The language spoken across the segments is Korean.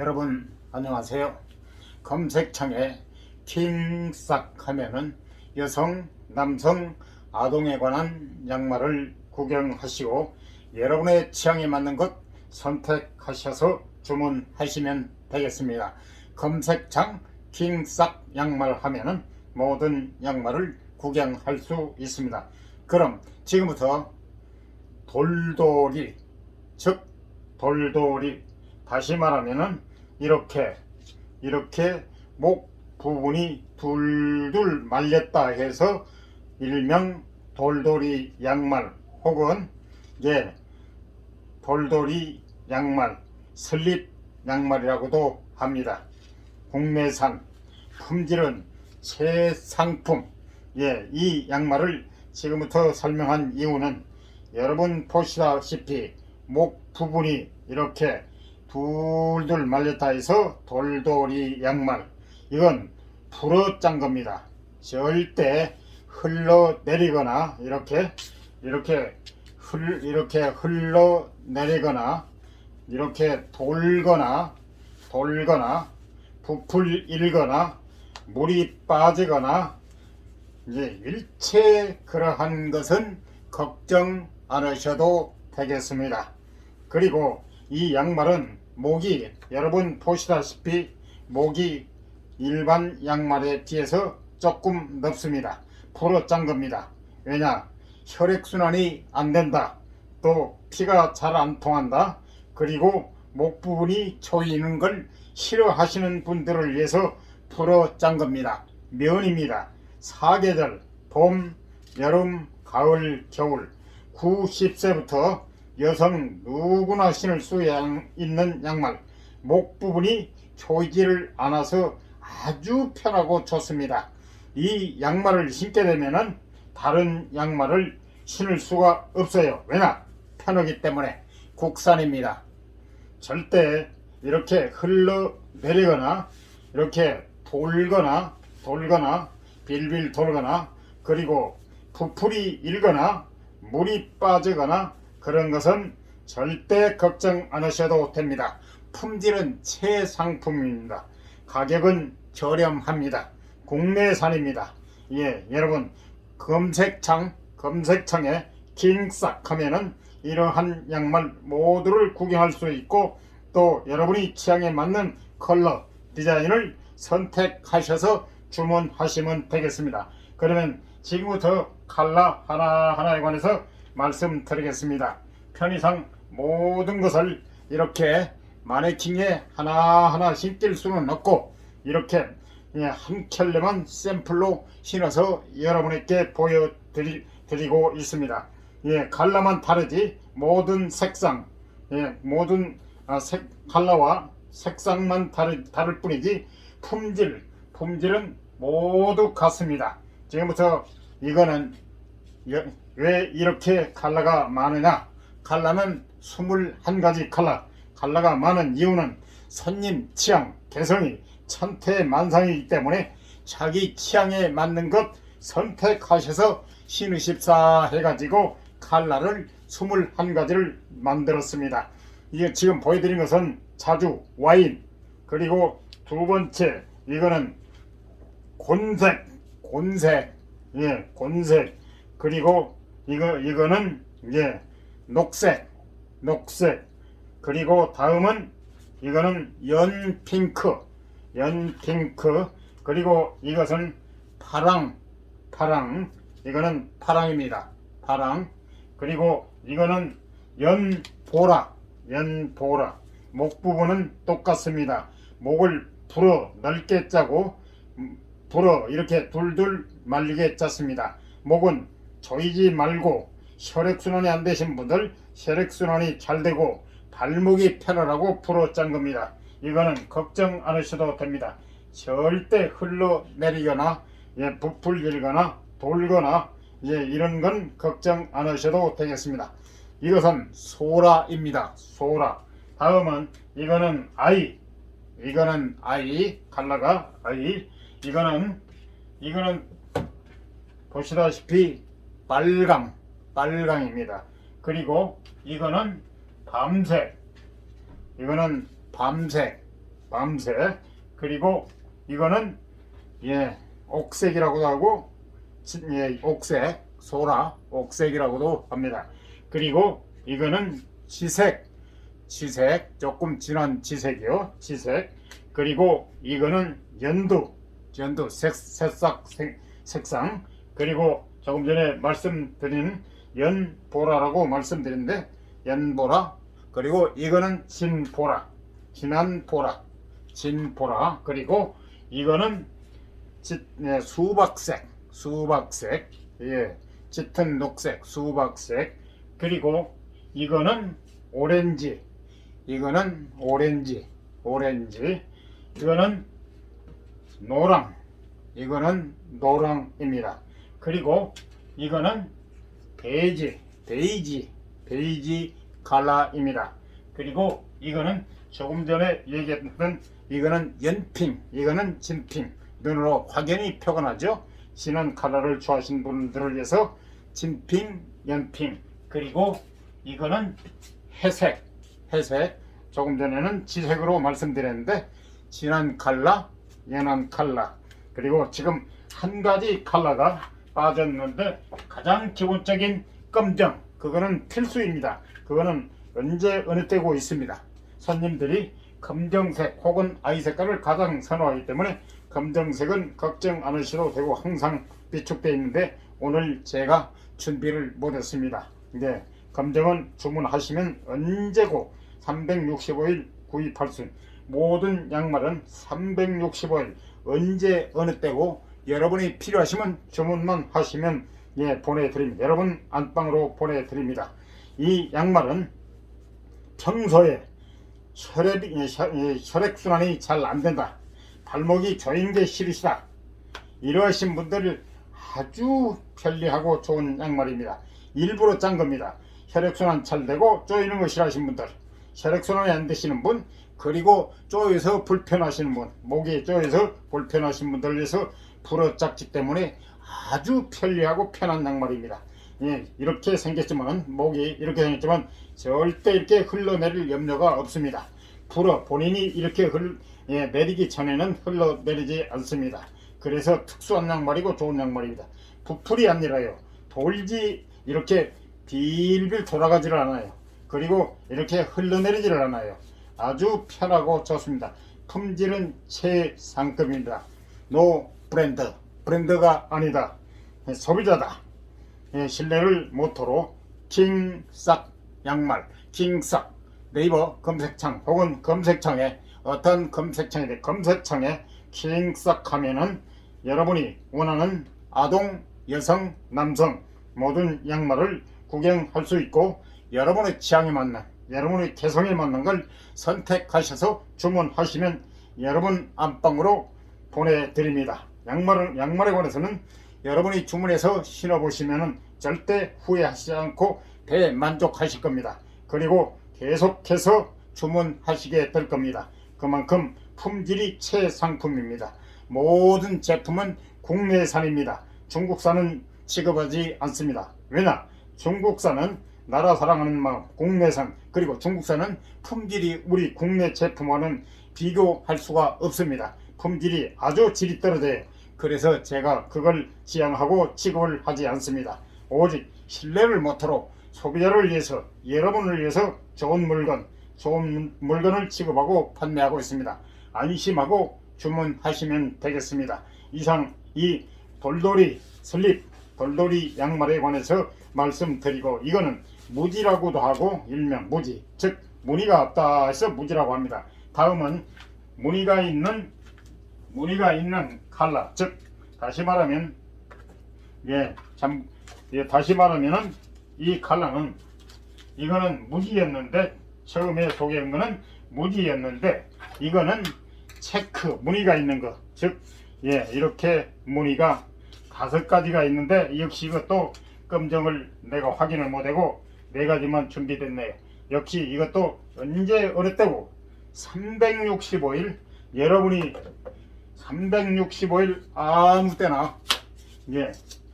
여러분 안녕하세요. 검색창에 킹싹 하면은 여성, 남성, 아동에 관한 양말을 구경하시고 여러분의 취향에 맞는 것 선택하셔서 주문하시면 되겠습니다. 검색창 킹싹 양말 하면은 모든 양말을 구경할 수 있습니다. 그럼 지금부터 돌돌이 즉 돌돌이 다시 말하면은 이렇게 이렇게 목 부분이 둘둘 말렸다 해서 일명 돌돌이 양말 혹은 예 돌돌이 양말 슬립 양말이라고도 합니다. 국내산 품질은 최상품 예, 이 양말을 지금부터 설명한 이유는 여러분 보시다시피 목 부분이 이렇게 둘둘 말렸다 해서 돌돌이 양말 이건 불어 짠 겁니다. 절대 흘러 내리거나 이렇게 이렇게 흘 이렇게 흘러 내리거나 이렇게 돌거나 돌거나 부풀 일거나 물이 빠지거나 이제 일체 그러한 것은 걱정 않으셔도 되겠습니다. 그리고 이 양말은 목이 여러분 보시다시피 목이 일반 양말에 비해서 조금 넓습니다. 풀어 짠 겁니다. 왜냐? 혈액순환이 안 된다. 또 피가 잘 안 통한다. 그리고 목 부분이 조이는 걸 싫어하시는 분들을 위해서 풀어 짠 겁니다. 면입니다. 사계절, 봄, 여름, 가을, 겨울, 9, 10세부터 여성 누구나 신을 수 있는 양말. 목 부분이 조이지를 않아서 아주 편하고 좋습니다. 이 양말을 신게 되면은 다른 양말을 신을 수가 없어요. 왜냐? 편하기 때문에 국산입니다. 절대 이렇게 흘러 내리거나 이렇게 돌거나 돌거나 빌빌 돌거나 그리고 부풀이 일거나 물이 빠지거나 그런 것은 절대 걱정 안 하셔도 됩니다. 품질은 최상품입니다. 가격은 저렴합니다. 국내산입니다. 예, 여러분 검색창 검색창에 킹싹 하면은 이러한 양말 모두를 구경할 수 있고 또 여러분이 취향에 맞는 컬러 디자인을 선택하셔서 주문하시면 되겠습니다. 그러면 지금부터 컬러 하나하나에 관해서 말씀드리겠습니다. 편의상 모든 것을 이렇게 마네킹에 하나하나 신길 수는 없고 이렇게 예, 한 켤레만 샘플로 신어서 여러분에게 보여드리고 있습니다. 예, 칼라만 다르지 모든 색상, 예, 모든 아, 색 칼라와 색상만 다르, 다를 뿐이지 품질, 품질은 모두 같습니다. 지금부터 이거는 여- 왜 이렇게 칼라가 많으냐? 칼라는 21가지 칼라. 칼라가 많은 이유는 손님 취향, 개성이 천태만상이기 때문에 자기 취향에 맞는 것 선택하셔서 신으십사 해가지고 칼라를 21가지를 만들었습니다. 이게 지금 보여드린 것은 자주 와인 그리고 두 번째 이거는 곤색 곤색 예 곤색 그리고 이거 이거는 예 녹색 녹색. 그리고 다음은 이거는 연핑크 연핑크. 그리고 이것은 파랑 파랑. 이거는 파랑입니다. 파랑. 그리고 이거는 연보라 연보라. 목 부분은 똑같습니다. 목을 불어 넓게 짜고 음, 불어 이렇게 둘둘 말리게 짰습니다. 목은 조이지 말고 혈액순환이 안 되신 분들 혈액순환이 잘 되고 발목이 편하라고 풀어 짠 겁니다. 이거는 걱정 안 하셔도 됩니다. 절대 흘러내리거나 예, 부풀리거나 돌거나 예, 이런 건 걱정 안 하셔도 되겠습니다. 이것은 소라입니다. 소라. 다음은 이거는 아이. 이거는 아이. 칼라가 아이. 이거는 이거는 보시다시피 빨강. 빨강입니다. 그리고 이거는 밤색. 이거는 밤색. 밤색 그리고 이거는 예 옥색이라고도 하고 지- 예, 옥색 소라 옥색이라고도 합니다. 그리고 이거는 지색 지색 조금 진한 지색이요 지색 그리고 이거는 연두 연두 색, 색sắc 색, 색상 그리고 조금 전에 말씀드린 연보라라고 말씀드렸는데 연보라. 그리고 이거는 진보라. 진한 보라. 진보라. 그리고 이거는 짙- 예, 수박색. 수박색. 예. 짙은 녹색 수박색. 그리고 이거는 오렌지. 이거는 오렌지. 오렌지. 이거는 노랑. 이거는 노랑입니다 그리고 이거는 베이지 베이지 베이지 칼라입니다. 그리고 이거는 조금 전에 얘기했던 이거는 연핑 이거는 진핑. 눈으로 확연히 표가 나죠. 진한 컬러를 좋아하시는 분들을 위해서 진핑 연핑. 그리고 이거는 회색 회색. 조금 전에는 지색으로 말씀드렸는데 진한 컬러 연한 컬러. 그리고 지금 한 가지 컬러가 빠졌는데 가장 기본적인 검정 그거는 필수입니다 그거는 언제 어느 때고 있습니다 손님들이 검정색 혹은 아이 색깔을 가장 선호하기 때문에 검정색은 걱정 안 하셔도 되고 항상 비축되어 있는데 오늘 제가 준비를 못했습니다. 네, 검정은 주문하시면 언제고 365일 구입할 수 모든 양말은 365일 언제 어느 때고 여러분이 필요하시면 주문만 하시면 예 보내드립니다. 여러분 안방으로 보내드립니다. 이 양말은 평소에 혈액, 예, 혈- 예, 혈액순환이 잘 안 된다. 발목이 조인 게 싫으시다. 이러하신 분들을 아주 편리하고 좋은 양말입니다. 일부러 짠 겁니다. 혈액순환 잘 되고 쪼이는 거 싫어하시는 분들, 혈액순환이 안 되시는 분, 그리고 쪼여서 불편하시는 분, 목이 쪼여서 불편하신 분들 위해서 불어짝지 때문에 아주 편리하고 편한 양말입니다. 예, 이렇게 생겼지만 목이 이렇게 생겼지만 절대 이렇게 흘러내릴 염려가 없습니다. 불어 본인이 이렇게 흘, 예, 내리기 전에는 흘러내리지 않습니다. 그래서 특수한 양말이고 좋은 양말입니다. 부풀이 아니라요. 돌지 이렇게 빌빌 돌아가지를 않아요. 그리고 이렇게 흘러내리지를 않아요. 아주 편하고 좋습니다. 품질은 최상급입니다. 노 브랜드 브랜드가 아니다. 예, 소비자다. 예, 신뢰를 모토로 킹싹 양말 킹싹 네이버 검색창 혹은 검색창에 어떤 검색창에 검색창에 킹싹 하면은 여러분이 원하는 아동, 여성, 남성 모든 양말을 구경할 수 있고 여러분의 취향에 맞는 여러분의 개성에 맞는 걸 선택하셔서 주문하시면 여러분 안방으로 보내드립니다. 양말은 양말에 관해서는 여러분이 주문해서 신어보시면 절대 후회하시지 않고 대만족하실 겁니다. 그리고 계속해서 주문하시게 될 겁니다. 그만큼 품질이 최상품입니다. 모든 제품은 국내산입니다. 중국산은 취급하지 않습니다. 왜냐? 중국산은 나라 사랑하는 마음, 국내산, 그리고 중국산은 품질이 우리 국내 제품과는 비교할 수가 없습니다. 품질이 아주 질이 떨어져요. 그래서 제가 그걸 지향하고 취급을 하지 않습니다. 오직 신뢰를 모토로 소비자를 위해서 여러분을 위해서 좋은 물건, 좋은 물건을 취급하고 판매하고 있습니다. 안심하고 주문하시면 되겠습니다. 이상 이 돌돌이 슬립, 돌돌이 양말에 관해서 말씀드리고 이거는 무지라고도 하고 일명 무지, 즉 무늬가 없다 해서 무지라고 합니다. 다음은 무늬가 있는 무늬가 있는 칼라, 즉 다시 말하면 예, 참 예, 다시 말하면은 이 칼라는 이거는 무지였는데 처음에 소개한 거는 무지였는데 이거는 체크 무늬가 있는 거, 즉 예, 이렇게 무늬가 다섯 가지가 있는데 역시 이것도 검정을 내가 확인을 못하고 네 가지만 준비됐네요. 역시 이것도 언제 어느 때고? 365일. 여러분이 365일 아무 때나 예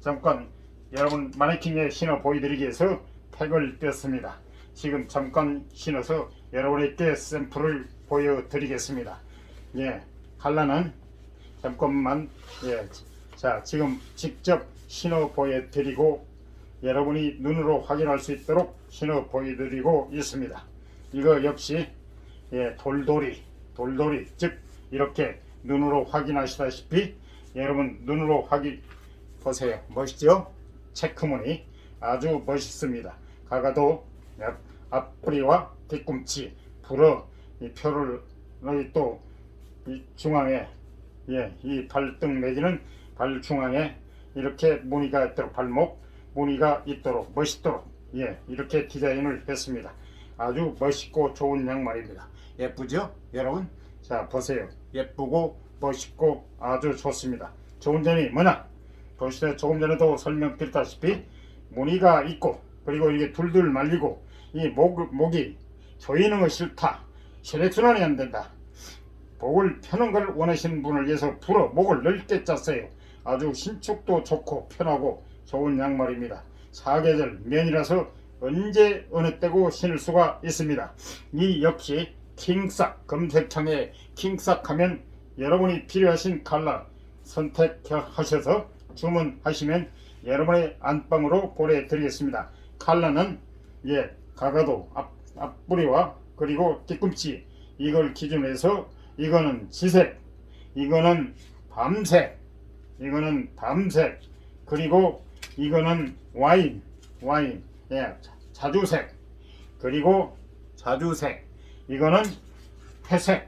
잠깐 여러분 마네킹에 신어 보여드리기 위해서 택을 뗐습니다. 지금 잠깐 신어서 여러분에게 샘플을 보여드리겠습니다. 예, 칼라는 잠깐만 예, 자 지금 직접 신어 보여드리고 여러분이 눈으로 확인할 수 있도록 신어 보여드리고 있습니다. 이거 역시 예, 돌돌이 돌돌이 즉 이렇게 눈으로 확인하시다시피 여러분 눈으로 확인 보세요 멋있죠? 체크무늬 아주 멋있습니다. 가가도 앞- 앞뿌리와 뒤꿈치 불어 이 표를 여기 또이 중앙에 예, 이 발등 내지는 발 중앙에 이렇게 무늬가 있도록 발목 무늬가 있도록 멋있도록 예, 이렇게 디자인을 했습니다. 아주 멋있고 좋은 양말입니다. 예쁘죠? 여러분? 자, 보세요. 예쁘고 멋있고 아주 좋습니다. 좋은 점이 뭐냐? 보시다 조금 전에도 설명드렸다시피 무늬가 있고 그리고 이게 둘둘 말리고 이 목, 목이 조이는 거 싫다. 혈액순환이 안 된다. 목을 펴는 걸 원하시는 분을 위해서 불어 목을 넓게 짰어요. 아주 신축도 좋고 편하고 좋은 양말입니다. 사계절 면이라서 언제 어느 때고 신을 수가 있습니다. 이 역시 킹삭 검색창에 킹삭 하면 여러분이 필요하신 컬러 선택하셔서 주문하시면 여러분의 안방으로 보내드리겠습니다. 컬러는 예 가가도 앞, 앞뿌리와 그리고 뒤꿈치 이걸 기준으로 해서 이거는 지색 이거는 밤색 이거는 밤색 그리고 이거는 와인 와인 예 자- 자주색 그리고 자주색 이거는 회색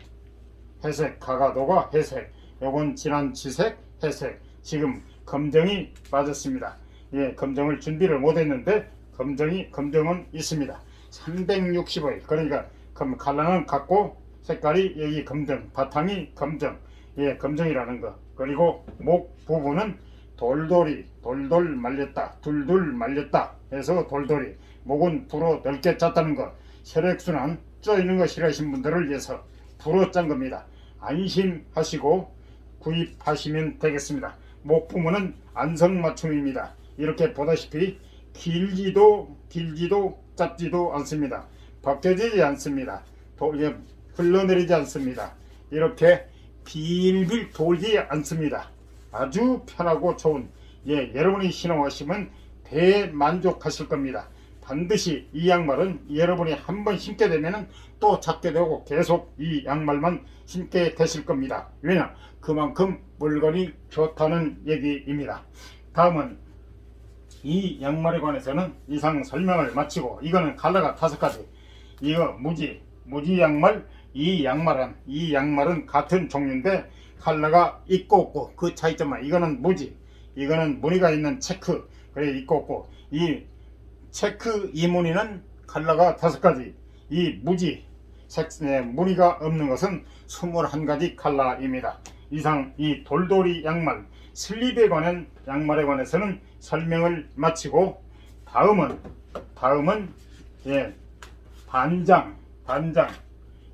회색 가가도가 회색 요건 진한 지색 회색. 지금 검정이 빠졌습니다. 예 검정을 준비를 못했는데 검정이 검정은 있습니다. 365일. 그러니까 검 칼라는 같고 색깔이 여기 검정 바탕이 검정. 예 검정이라는 거. 그리고 목 부분은 돌돌이 돌돌 말렸다 둘둘 말렸다 해서 돌돌이. 목은 불어 넓게 짰다는 거. 혈액순환 쪄 있는 거 싫어하시는 분들을 위해서 불어 짠 겁니다. 안심하시고 구입하시면 되겠습니다. 목 부분은 안성맞춤입니다. 이렇게 보다시피 길지도 길지도 짧지도 않습니다. 벗겨지지 않습니다. 도, 예, 흘러내리지 않습니다. 이렇게 빌빌 돌지 않습니다. 아주 편하고 좋은 예 여러분이 신어하시면 대만족하실 겁니다 반드시 이 양말은 여러분이 한 번 신게 되면 또 찾게 되고 계속 이 양말만 신게 되실 겁니다. 왜냐? 그만큼 물건이 좋다는 얘기입니다. 다음은 이 양말에 관해서는 이상 설명을 마치고 이거는 컬러가 다섯 가지. 이거 무지 무지 양말 이 양말은 이 양말은 같은 종류인데 컬러가 있고 없고 그 차이점만. 이거는 무지 이거는 무늬가 있는 체크. 그래 있고 없고. 이 체크 이 무늬는 컬러가 다섯 가지 이 무지 색, 네, 무늬가 없는 것은 21가지 컬러입니다 이상 이 돌돌이 양말 슬립에 관한 양말에 관해서는 설명을 마치고 다음은 다음은 예 반장 반장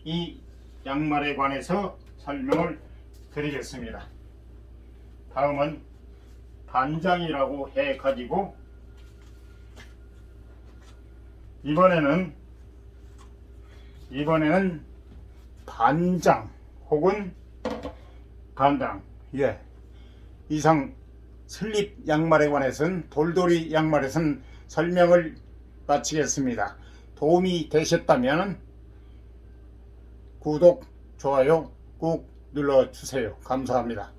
이 양말에 관해서 설명을 드리겠습니다. 다음은 반장이라고 해 가지고 이번에는 이번에는 반장 혹은 반장 예 이상 슬립 양말에 관해서는 돌돌이 양말에서는 설명을 마치겠습니다. 도움이 되셨다면 구독, 좋아요 꾹 눌러주세요. 감사합니다.